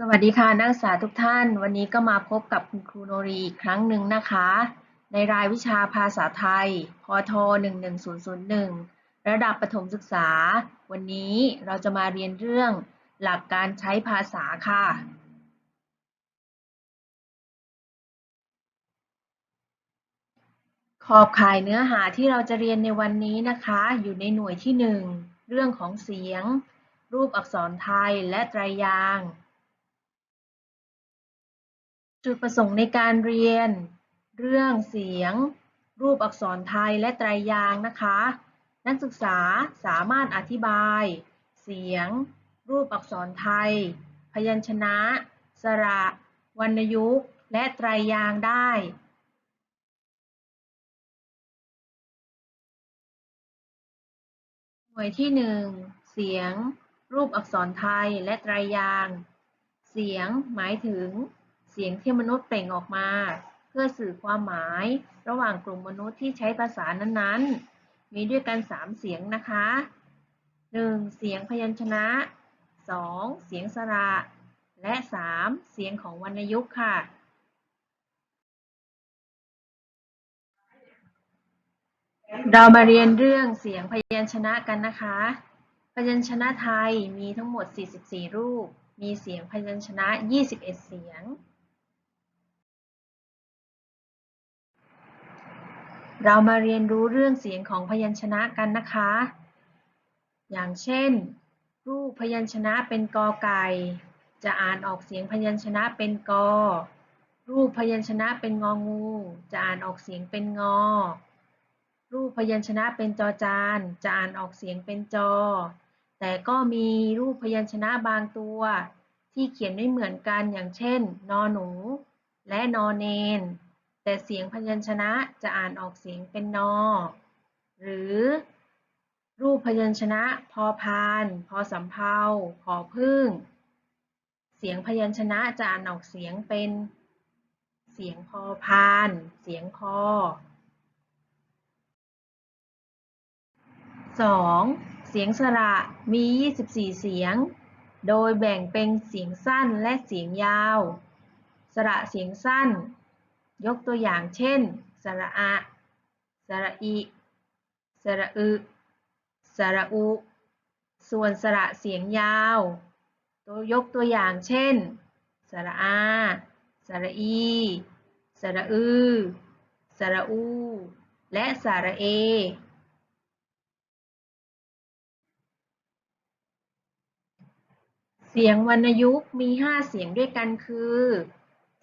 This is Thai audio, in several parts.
สวัสดีค่ะนักศึกษาทุกท่าน วันนี้ก็มาพบกับคุณครูโนรีอีกครั้งหนึ่งนะคะ ในรายวิชาภาษาไทย พท 11001 ระดับประถมศึกษา วันนี้เราจะมาเรียนเรื่องหลักการใช้ภาษาค่ะ ขอบข่ายเนื้อหาที่เราจะเรียนในวันนี้นะคะ อยู่ในหน่วยที่ 1 เรื่องของเสียง รูปอักษรไทยและไตรยางค์ จุดประสงค์ในการเรียน เรื่องเสียง รูปอักษรไทยและไตรยางค์นะคะ นักศึกษาสามารถอธิบาย เสียง รูปอักษรไทย พยัญชนะ สระ วรรณยุกต์ และไตรยางค์ได้หน่วยที่ 1 เสียง รูปอักษรไทยและไตรยางค์ เสียงหมายถึง เสียงที่มนุษย์เปล่งออกมา เพื่อสื่อความหมาย ระหว่างกลุ่มมนุษย์ที่ใช้ภาษานั้นๆ มีด้วยกัน 3 เสียงนะคะ 1. เสียงพยัญชนะ 2. เสียงสระ และ 3. เสียงของวรรณยุกต์ค่ะเรามาเรียนเรื่องเสียงพยัญชนะกันนะคะ พยัญชนะไทยมีทั้งหมด 44 รูป มีเสียงพยัญชนะ 21 เสียง เรามาเรียนรู้เรื่องเสียงของพยัญชนะกันนะคะ อย่างเช่น รูปพยัญชนะเป็นกอไก่ จะอ่านออกเสียงพยัญชนะเป็นกอ รูปพยัญชนะเป็นงองู จะอ่านออกเสียงเป็นงอ รูปพยัญชนะเป็นจอจาน จะอ่านออกเสียงเป็นจอ แต่ก็มีรูปพยัญชนะบางตัว ที่เขียนไม่เหมือนกันอย่างเช่น นอหนู และนอเนน แต่เสียงพยัญชนะจะอ่านออกเสียงเป็นนอ หรือรูปพยัญชนะ พอพาน พอสำเภาพอพึ่ง เสียงพยัญชนะจะอ่านออกเสียงเป็น เสียงพอพาน เสียงพอ 2. เสียงสระมี 24 เสียง โดยแบ่งเป็นเสียงสั้นและเสียงยาว สระเสียงสั้น ยกตัวอย่างเช่น สระอะสระอิสระอึ สระอุ ส่วนสระเสียงยาว ตัวยกตัวอย่างเช่น สระอา สระอี สระอือ สระอู และสระเอ เสียงวรรณยุกต์มี 5 เสียงด้วยกันคือ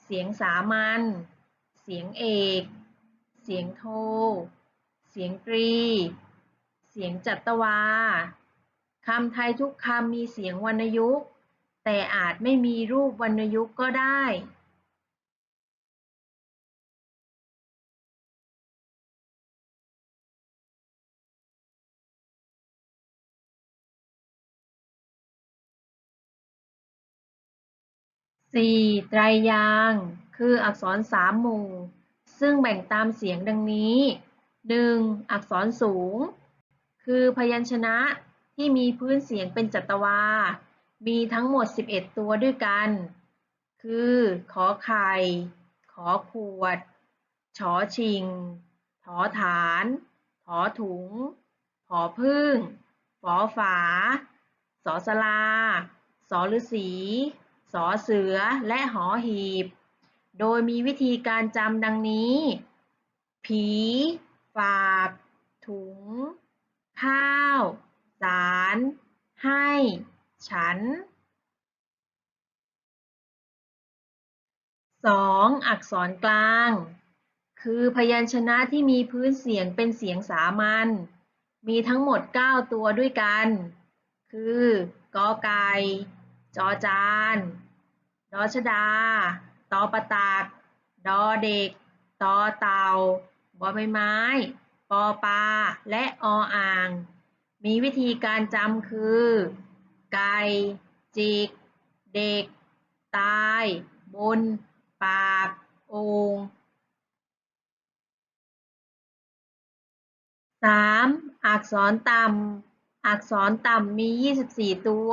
เสียงสามัญ สียงเอก เสียงโท เสียงตรี เสียงจัตวา คำไทยทุกคำมีเสียงวรรณยุกต์ แต่อาจไม่มีรูปวรรณยุกต์ก็ได้ 4. ไตรยางค์ คืออักษรสามหมู่ ซึ่งแบ่งตามเสียงดังนี้ 1. อักษรสูง คือพยัญชนะที่มีพื้นเสียงเป็นจัตวา มีทั้งหมด 11 ตัวด้วยกัน คือ ขอไข่ ขอขวด ชอชิง ถอฐาน ถอถุง ผอพึ่งฝอฝา สอสลา สอฤาษี สอเสือ และหอหีบ โดยมีวิธีการจำดังนี้ ผี ฝากถุง ข้าว สาร ให้ ฉัน 2. อักษรกลาง คือพยัญชนะที่มีพื้นเสียงเป็นเสียงสามัญ มีทั้งหมด 9 ตัวด้วยกัน คือกอไก่ จอจาน ดอชดา ตอประตักดอเด็กตอเตาบอใบไม้ ปอปลา และออ่าง มีวิธีการจำคือ ไก่จิก เด็ก ตาย บน ปากโอ่ง 3. อักษรต่ำ อักษรต่ำมี 24 ตัว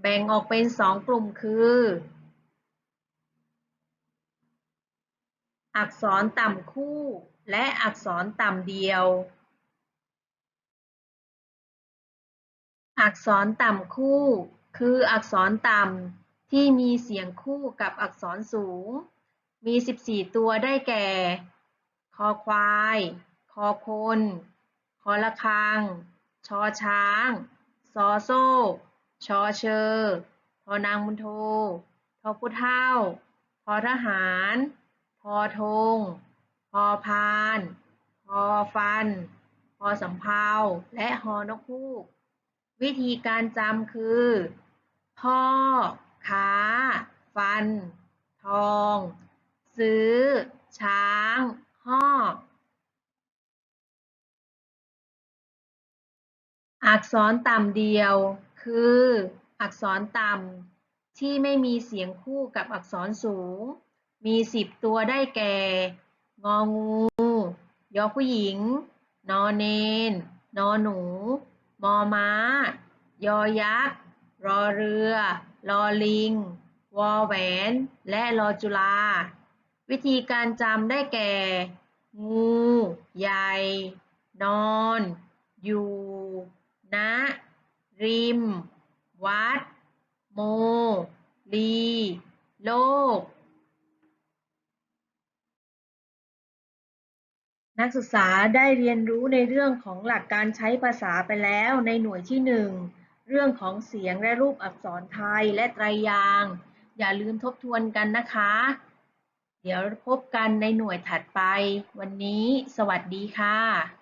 แบ่งออกเป็น 2 กลุ่มคือ อักษรต่ำคู่ และอักษรต่ำเดียว อักษรต่ำคู่ คืออักษรต่ำที่มีเสียงคู่กับอักษรสูง มี 14 ตัวได้แก่ คอควาย คอคน คอละคัง ชอช้าง ซอโซ่ ชอเชอทอนางมุนโททอผู้เท่าทอทหาร พอธงพอพาน พอฟัน พอสำเภา และฮอนกฮูก วิธีการจำคือ พ่อค้าฟัน ทอง ซื้อ ช้างหอกอักษรต่ำเดียว คือ อักษรต่ำที่ไม่มีเสียงคู่กับอักษรสูง มีสิบตัวได้แก่ งองู ยอผู้หญิง นอเนน นอหนู มอม้า ยอยักษ์ รอเรือลอลิง วอแหวน และรอจุฬาวิธีการจำได้แก่ งู ใหญ่ นอน อยู่ณริม วัด โม ลี โลก นักศึกษาได้เรียนรู้ในเรื่องของหลักการใช้ภาษาไปแล้วในหน่วยที่ 1 เรื่องของเสียงและรูปอักษรไทยและไตรยาง อย่าลืมทบทวนกันนะคะ เดี๋ยวพบกันในหน่วยถัดไป วันนี้ สวัสดีค่ะ